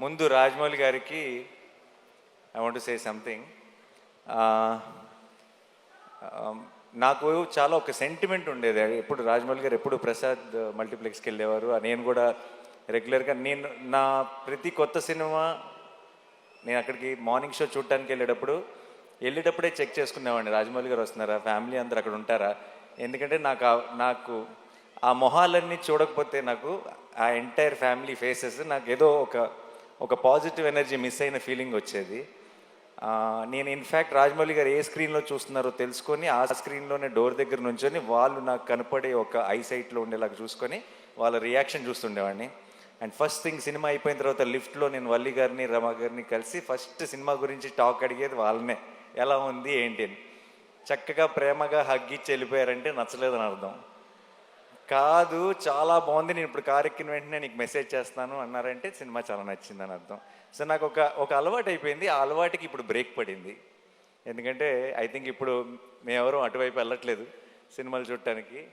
ముందు రాజమౌళి గారికి I want say something నాకు చాలా ఒక సెంటిమెంట్ ఉండేది. ఎప్పుడు రాజమౌళి గారు ఎప్పుడు ప్రసాద్ మల్టీప్లెక్స్కి వెళ్ళేవారు. నేను కూడా రెగ్యులర్గా నేను నా ప్రతి కొత్త సినిమా నేను అక్కడికి మార్నింగ్ షో చూడటానికి వెళ్ళేటప్పుడు వెళ్ళేటప్పుడే చెక్ చేసుకునేవాడిని. రాజమౌళి గారు వస్తున్నారా? ఫ్యామిలీ అందరు అక్కడ ఉంటారా? ఎందుకంటే నాకు ఆ- నాకు ఆ మొహాలన్నీ చూడకపోతే నాకు ఆ ఎంటైర్ ఫ్యామిలీ ఫేసెస్ నాకు ఏదో ఒక ఒక పాజిటివ్ ఎనర్జీ మిస్ అయిన ఫీలింగ్ వచ్చేది. నేను ఇన్ఫ్యాక్ట్ రాజమౌళి గారు ఏ స్క్రీన్లో చూస్తున్నారో తెలుసుకొని ఆ స్క్రీన్లోనే డోర్ దగ్గర నుంచొని వాళ్ళు నాకు కనపడే ఒక ఐసైట్లో ఉండేలాగా చూసుకొని వాళ్ళ రియాక్షన్ చూస్తుండేవాడిని. అండ్ ఫస్ట్ థింగ్ సినిమా అయిపోయిన తర్వాత లిఫ్ట్లో నేను వల్లి గారిని రమ గారిని కలిసి ఫస్ట్ సినిమా గురించి టాక్ అడిగేది వాళ్ళనే. ఎలా ఉంది ఏంటి అని. చక్కగా ప్రేమగా హగ్గిచ్చి వెళ్ళిపోయారంటే నచ్చలేదని అర్థం. కాదు చాలా బాగుంది. నేను ఇప్పుడు కారు ఎక్కిన వెంటనే నీకు మెసేజ్ చేస్తాను అన్నారంటే సినిమా చాలా నచ్చిందని అర్థం. సో నాకు ఒక ఒక అలవాటు అయిపోయింది. ఆ అలవాటుకి ఇప్పుడు బ్రేక్ పడింది. ఎందుకంటే ఐ థింక్ ఇప్పుడు మేమెవరూ అటువైపు వెళ్ళట్లేదు సినిమాలు చూడటానికి.